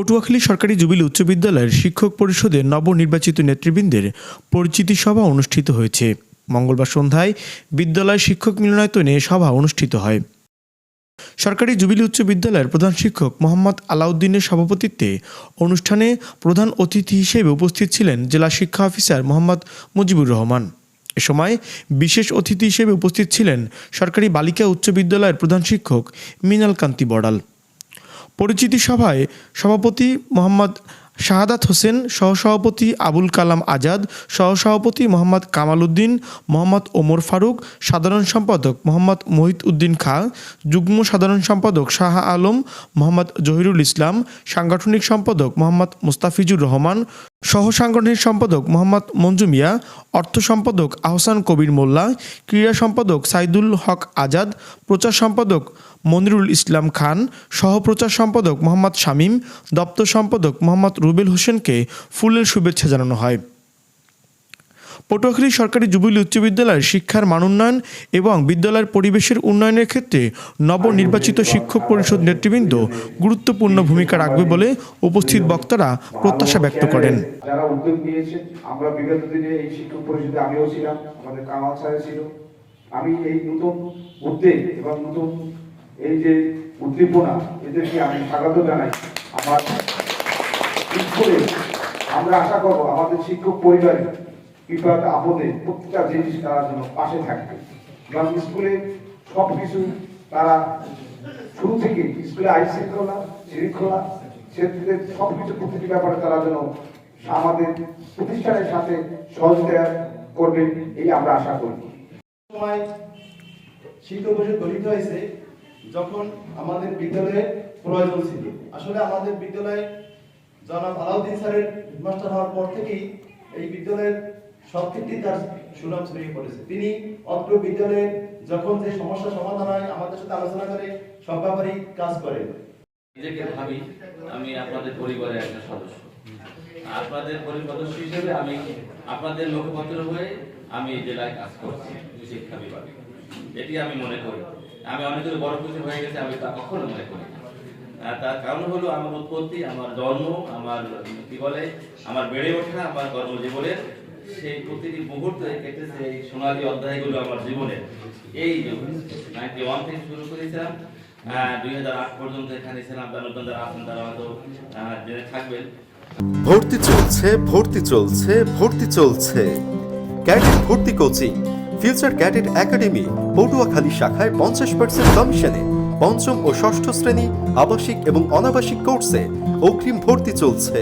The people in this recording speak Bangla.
পটুয়াখালী সরকারি জুবিলি উচ্চ বিদ্যালয়ের শিক্ষক পরিষদের নবনির্বাচিত নেতৃবৃন্দের পরিচিতি সভা অনুষ্ঠিত হয়েছে। মঙ্গলবার সন্ধ্যায় বিদ্যালয় শিক্ষক মিলনায়তনে সভা অনুষ্ঠিত হয়। সরকারি জুবিলি উচ্চ বিদ্যালয়ের প্রধান শিক্ষক মোহাম্মদ আলাউদ্দিনের সভাপতিত্বে অনুষ্ঠানে প্রধান অতিথি হিসেবে উপস্থিত ছিলেন জেলা শিক্ষা অফিসার মোহাম্মদ মুজিবুর রহমান। এ সময় বিশেষ অতিথি হিসেবে উপস্থিত ছিলেন সরকারি বালিকা উচ্চ বিদ্যালয়ের প্রধান শিক্ষক মিনাল কান্তি বড়াল। পরিচিতি সভায় সভাপতি মোহাম্মদ শাহাদাত হোসেন, সহসভাপতি আবুল কালাম আজাদ, সহসভাপতি মোহাম্মদ কামাল উদ্দিন মোহাম্মদ ওমর ফারুক, সাধারণ সম্পাদক মোহাম্মদ মহিত উদ্দিন খাঁ, যুগ্ম সাধারণ সম্পাদক শাহ আলম, মোহাম্মদ জহিরুল ইসলাম, সাংগঠনিক সম্পাদক মোহাম্মদ মুস্তাফিজুর রহমান সহ সাংগঠনিক সম্পাদক মোহাম্মদ মঞ্জু মিয়া, অর্থ সম্পাদক আহসান কবির মোল্লা, ক্রীড়া সম্পাদক সাইদুল হক আজাদ, প্রচার সম্পাদক মনিরুল ইসলাম খান, সহপ্রচার সম্পাদক মোহাম্মদ শামীম, দপ্তর সম্পাদক মোহাম্মদ রুবেল হোসেনকে ফুলের শুভেচ্ছা জানানো হয়। পটুয়াখালী সরকারি জুবিলি উচ্চ বিদ্যালয়ের শিক্ষার মান উন্নয়ন এবং বিদ্যালয়ের পরিবেশের উন্নয়নের ক্ষেত্রে নবনির্বাচিত শিক্ষক পরিষদ নেতৃবৃন্দ গুরুত্বপূর্ণ ভূমিকা রাখবে বলে উপস্থিত বক্তারা প্রত্যাশা ব্যক্ত করেন। আমরা আশা করব আমাদের শিক্ষক পরিবারে বিপদ আপদে প্রত্যেকটা জিনিস তারা যেন পাশে থাকবে। এবং স্কুলে সব কিছু তারা শুরু থেকে স্কুলে আইন শৃঙ্খলা শৃঙ্খলা সেক্ষেত্রে সব কিছু প্রতিটি ব্যাপারে তারা যেন আমাদের প্রতিষ্ঠানের সাথে সহযোগিতা করবে এই আমরা আশা করি। শিক্ষক পরিষদ গঠিত হয়েছে, যখন আমাদের বিদ্যালয়ে প্রয়োজন ছিল। আসলে আমাদের বিদ্যালয়ে জনাব আলাউদ্দিন স্যারের হেডমাস্টার হওয়ার পর থেকেই এই বিদ্যালয়ের সব তার সুনাম ছড়িয়ে পড়েছে। তিনি অত্র বিদ্যালয়ের যখন যে সমস্যা সমাধান হয়, আমাদের সাথে আলোচনা করে, সব ব্যাপারেই কাজ করেন। নিজেকে ভাবি, আমি আপনাদের পরিবারের একটা সদস্য। আপনাদের পরিবার সদস্য হিসেবে আমি আপনাদের মুখপাত্র হয়ে আমি জেলায় কাজ করছি, শিক্ষা বিভাগে। এটি আমি মনে করি। আমি অনেক দূর বড় কিছু হয়ে গেছে, আমি তা কখনো মনে করি তার কারণ হলো আমার উৎপত্তি, আমার জন্ম, আমার, কি বলে, আমার বেড়ে ওঠা, আমার কর্মজীবনের সেই প্রতিটি মুহূর্তে কেটেছে এই সোনালী অধ্যায়গুলো আমার জীবনের এই নাইনটি ওয়ান থেকে শুরু করেছিলাম দুই হাজার আট পর্যন্ত এখানে ছিলাম, তারা হয়তো জেনে থাকবেন। ভর্তি চলছে ভর্তি চলছে ভর্তি চলছে। ক্যাডেট ভর্তি coaching, future cadet academy, Patuakhali শাখায় পঞ্চাশ পার্সেন্ট কমিশনে পঞ্চম ও ষষ্ঠ শ্রেণি আবাসিক এবং অনাবাসিক কোর্সে অগ্রিম ভর্তি চলছে।